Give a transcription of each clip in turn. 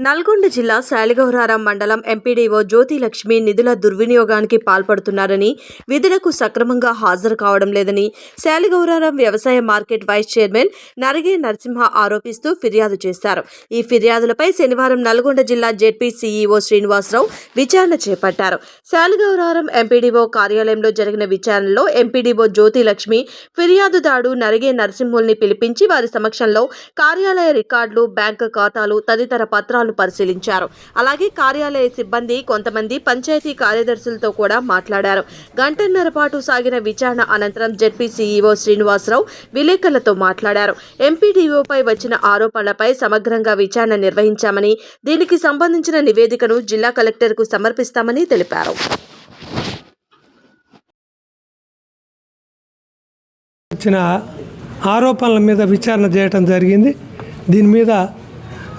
నల్గొండ జిల్లా శాలిగౌరారం మండలం ఎంపీడీఓ జ్యోతిలక్ష్మి నిధుల దుర్వినియోగానికి పాల్పడుతున్నారని విధులకు సక్రమంగా హాజరు కావడం లేదని శాలిగౌరారం వ్యవసాయ market vice chairman Narage Narasimha ఆరోపిస్తూ ఫిర్యాదు చేశారు. ఈ ఫిర్యాదులపై శనివారం నల్గొండ జిల్లా జెడ్పీ సీఈఓ శ్రీనివాసరావు విచారణ చేపట్టారు. శాలిగౌరారం ఎంపీడీఓ కార్యాలయంలో జరిగిన విచారణలో ఎంపీడీఓ జ్యోతిలక్ష్మి ఫిర్యాదుదారు నరిగే నరసింహుల్ని పిలిపించి వారి సమక్షంలో కార్యాలయ రికార్డులు బ్యాంకు ఖాతాలు తదితర పత్రాలు పరిశీలించారు. అలాగే కార్యాలయ సిబ్బంది కొంతమంది పంచాయతీ కార్యదర్శులతో కూడా మాట్లాడారు. గంటన్నర పాటు సాగిన విచారణ అనంతరం జెడ్పీ సీఈఓ శ్రీనివాసరావు విలేకరులతో మాట్లాడారు. ఎంపీడీఓపై వచ్చిన ఆరోపణలపై సమగ్రంగా విచారణ నిర్వహించామని దీనికి సంబంధించిన నివేదికను జిల్లా కలెక్టర్కు సమర్పిస్తామని తెలిపారు. వచ్చిన ఆరోపణల మీద విచారణ చేయడం జరిగింది. దీని మీద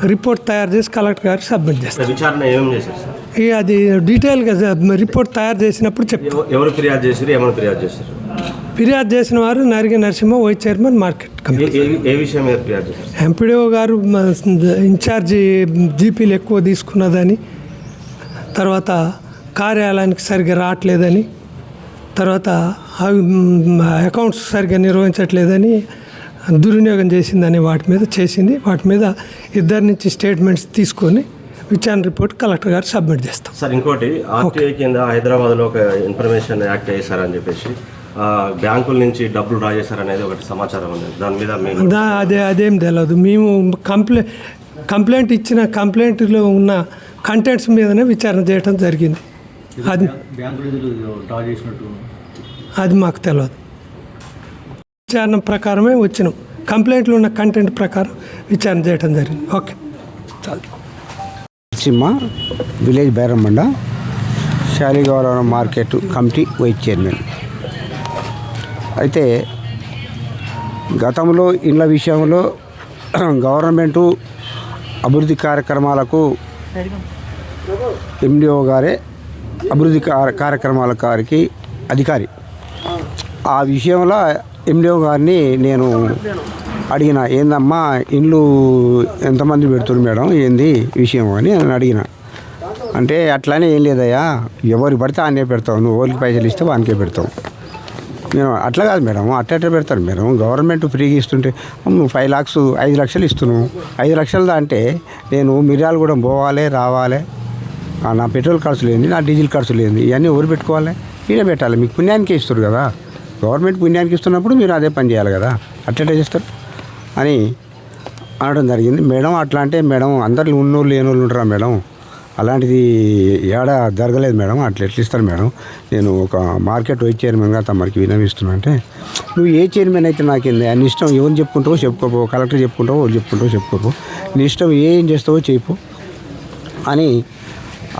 రిపోర్ట్ తయారు చేసి కలెక్టర్ గారికి సబ్మిట్ చేస్తాం విచారణ ఏమేం చేశారు ఇక అది డీటెయిల్గా రిపోర్ట్ తయారు చేసినప్పుడు చెప్తాం ఎవ- ఎవరు ఫిర్యాదు చేశారు ఏమైనా ఫిర్యాదు చేశారు? ఫిర్యాదు చేసిన వారు Narigi Narasimha vice chairman market ఏ- ఏ- ఏ చేశారు? ఎంపీడీఓ గారు ఇన్ఛార్జి జీపీలు ఎక్కువ తీసుకున్నదని తర్వాత కార్యాలయానికి సరిగ్గా రావట్లేదని తర్వాత అకౌంట్స్ సరిగ్గా నిర్వహించట్లేదని దుర్వినియోగం చేసిందని వాటి మీద చేసింది. వాటి మీద ఇద్దరి నుంచి స్టేట్మెంట్స్ తీసుకొని విచారణ రిపోర్ట్ కలెక్టర్ గారు సబ్మిట్ చేస్తాం. సార్ ఇంకోటి ఆర్టీఐ కింద హైదరాబాద్లో ఒక ఇన్ఫర్మేషన్ యాక్ట్ చేశారని చెప్పేసి ఆ, బ్యాంకుల నుంచి డబ్బులు డ్రా చేశారనేది ఒకటి సమాచారం ఉంది. దాని మీద మేము దా అదే అదేం తెలియదు మేము కంప్లై కంప్లైంట్ ఇచ్చిన కంప్లైంట్లో ఉన్న కంటెంట్స్ మీదనే విచారణ చేయడం జరిగింది. అది అది మాకు తెలియదు విచారణ ప్రకారమే వచ్చినాం. కంప్లైంట్లో ఉన్న కంటెంట్ ప్రకారం విచారణ చేయడం జరిగింది. ఓకే. చాలు. Narasimha village Bairamanda Saligourava market committee vice chairman. అయితే గతంలో ఇండ్ల విషయంలో గవర్నమెంటు అభివృద్ధి కార్యక్రమాలకు ఎండిఓ గారే అభివృద్ధి కార్యక్రమాల గారికి అధికారి. ఆ విషయంలో ఎండిఓ గారిని నేను అడిగిన ఏందమ్మా ఇండ్లు ఎంతమంది పెడుతున్నారు మేడం? ఏంది విషయం? అని నేను అడిగిన. అంటే అట్లానే ఏం లేదయ్యా. ఎవరు పడితే ఆయనే పెడతావు. నువ్వు ఓరికి పైసలు ఇస్తే వానికే పెడతావు. నేను అట్లా కాదు మేడం. అట్లా అట్లా పెడతాను మేడం? గవర్నమెంట్ ఫ్రీగా ఇస్తుంటే నువ్వు ఫైవ్ లాక్స్ ఐదు లక్షలు ఇస్తున్నావు. ఐదు లక్షలు అంటే నేను మిర్యాలు కూడా పోవాలి రావాలి. నా పెట్రోల్ ఖర్చు లేని నా డీజిల్ ఖర్చు లేని ఇవన్నీ ఎవరు పెట్టుకోవాలి? ఈయన పెట్టాలి. మీకు పుణ్యానికే ఇస్తారు కదా. గవర్నమెంట్ పుణ్యానికి ఇస్తున్నప్పుడు మీరు అదే పని చేయాలి కదా. అట్లే చేస్తారు. అని అనడం జరిగింది. మేడం అట్లా అంటే మేడం అందరు ఉన్నోళ్ళు లేనోళ్ళు ఉంటారా మేడం? అలాంటిది ఏడ జరగలేదు మేడం. అట్లా ఎట్లా ఇస్తారు మేడం? నేను ఒక మార్కెట్ వైస్ చైర్మన్గా తమరికి వినవిస్తున్నా అంటే నువ్వు ఏ చైర్మన్ అయితే నాకేంది? నీ ఇష్టం ఎవరు చెప్పుకుంటావో చెప్పుకోపో. కలెక్టర్ చెప్పుకుంటావో ఎవరు చెప్పుకుంటావో చెప్పుకోపో. నీ ఇష్టం ఏం చేస్తావో చెప్పు. అని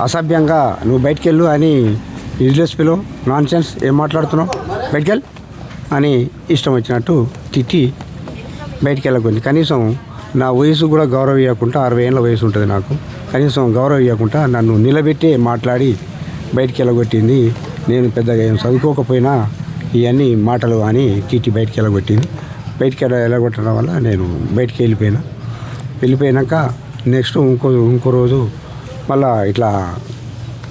అసభ్యంగా నువ్వు బయటికి వెళ్ళు అని యూజ్లెస్ పిలో నాన్ సెన్స్ ఏం మాట్లాడుతున్నావు? బయటికి అని ఇష్టం వచ్చినట్టు తిట్టి బయటికి వెళ్ళకుంది. కనీసం నా వయసు కూడా గౌరవం ఇవ్వకుండా అరవై ఏళ్ళ వయసు ఉంటుంది నాకు. కనీసం గౌరవం ఇవ్వకుండా నన్ను నిలబెట్టి మాట్లాడి బయటికి వెళ్ళగొట్టింది. నేను పెద్దగా ఏం చదువుకోకపోయినా ఇవన్నీ మాటలు అని తిట్టి బయటికి వెళ్ళగొట్టింది. బయటికి వెళ్ళ వెళ్ళగొట్టడం వల్ల నేను బయటికి వెళ్ళిపోయినా. వెళ్ళిపోయాక నెక్స్ట్ ఇంకో ఇంకో రోజు మళ్ళా ఇట్లా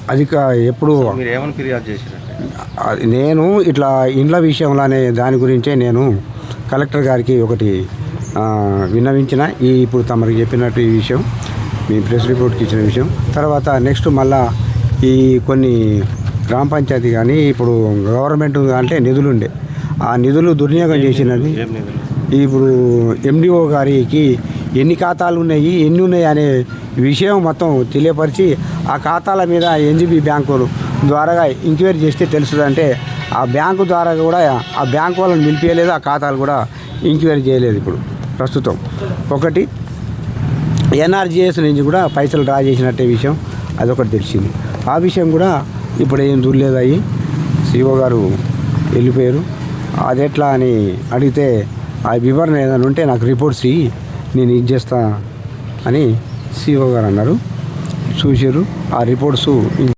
అధిక ఎప్పుడు మీరు ఏమైనా ఫిర్యాదు చేశారంటే నేను ఇట్లా ఇండ్ల విషయంలోనే దాని గురించే నేను కలెక్టర్ గారికి ఒకటి విన్నవించిన. ఈ ఇప్పుడు తమరికి చెప్పినట్టు ఈ విషయం మీ ప్రెస్ రిపోర్ట్కి ఇచ్చిన విషయం. తర్వాత నెక్స్ట్ మళ్ళా ఈ కొన్ని గ్రామ పంచాయతీ కానీ ఇప్పుడు గవర్నమెంట్ అంటే నిధులు ఉండే ఆ నిధులు దుర్వినియోగం చేసినది ఇప్పుడు ఎండిఓ గారికి ఎన్ని ఖాతాలు ఉన్నాయి ఎన్ని ఉన్నాయి అనే విషయం మొత్తం తెలియపరిచి ఆ ఖాతాల మీద ఎన్జిబి బ్యాంకులు ద్వారా ఎంక్వైరీ చేస్తే తెలుస్తుందంటే ఆ బ్యాంకు ద్వారా కూడా ఆ బ్యాంకు వాళ్ళని నిలిపేయలేదు ఆ ఖాతాలు కూడా ఎంక్వైరీ చేయలేదు ఇప్పుడు ప్రస్తుతం. ఒకటి ఎన్ఆర్జిఎస్ నుంచి కూడా పైసలు డ్రా చేసినట్టే విషయం అదొకటి తెలిసింది. ఆ విషయం కూడా ఇప్పుడు ఏం చూడలేదు అయ్యి సిఓ గారు వెళ్ళిపోయారు. అది ఎట్లా అని అడిగితే ఆ వివరణ ఏదైనా ఉంటే నాకు రిపోర్ట్స్ ఇవి నేను ఇది చేస్తా అని సిఓ గారు అన్నారు. చూశారు. ఆ రిపోర్ట్స్